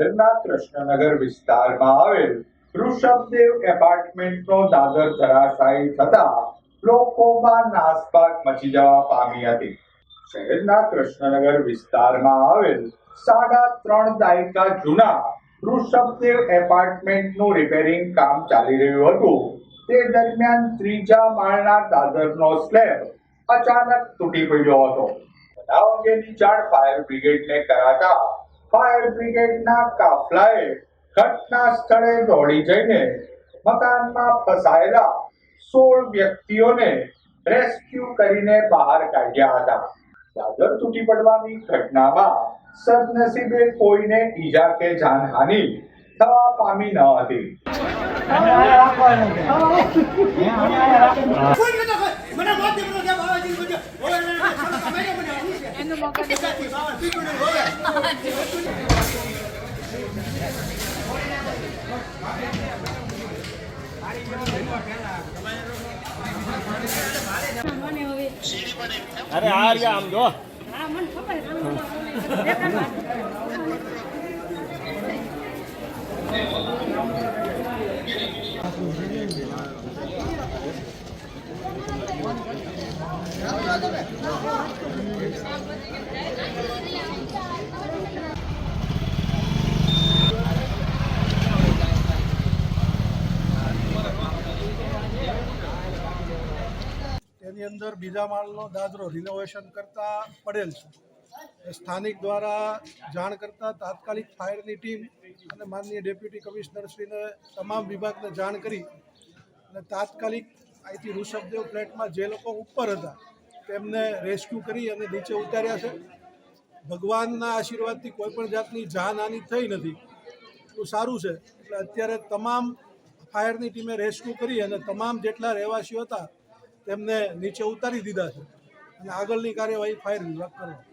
શહેરના કૃષ્ણનગર વિસ્તારમાં આવેલ ઋષભદેવ એપાર્ટમેન્ટનો દાદર ધરાશાયી થતા લોકોમાં નાસભાગ મચી જવા પામી હતી. શહેરના કૃષ્ણનગર વિસ્તારમાં આવેલ સાડા ત્રણ દાયકા જૂના ઋષભદેવ એપાર્ટમેન્ટનું રિપેરિંગ કામ ચાલી રહ્યું હતું. તે દરમિયાન ત્રીજા માળના દાદરનો સ્લેબ અચાનક તૂટી પડ્યો હતો. બનાવ અંગેની જાણ ફાયર બ્રિગેડને કરાતા ફાયર બ્રિગેડના કાફલાએ ઘટના સ્થળે દોડી જઈને મકાનમાં ફસાયેલા સોળ વ્યક્તિઓને રેસ્ક્યુ કરીને બહાર કાઢ્યા હતા. દાદર તૂટી પડવાની ઘટનામાં સદનસીબે કોઈને ઈજા કે જાનહાનિ થવા પામી ન હતી. અરે આ રહ્યા આમ જો. હા મને તેની અંદર બીજા માળનો દાદરો રિનોવેશન કરતા પડેલ છે. સ્થાનિક દ્વારા જાણ કરતા તાત્કાલિક ફાયરની ટીમ અને માનનીય ડેપ્યુટી કમિશનરશ્રીને તમામ વિભાગને જાણ કરી અને તાત્કાલિક અહીંથી ઋષભદેવ ફ્લેટમાં જે લોકો ઉપર હતા તેમને રેસ્ક્યુ કરી અને નીચે ઉતાર્યા છે. ભગવાનના આશીર્વાદથી કોઈ પણ જાતની જાનહાનિ થઈ નથી. એટલું સારું છે. એટલે અત્યારે તમામ ફાયરની ટીમે રેસ્ક્યુ કરી અને તમામ જેટલા રહેવાસીઓ હતા તેમને નીચે ઉતારી દીધા છે. અને આગળની કાર્યવાહી ફાયર વિભાગ કરે.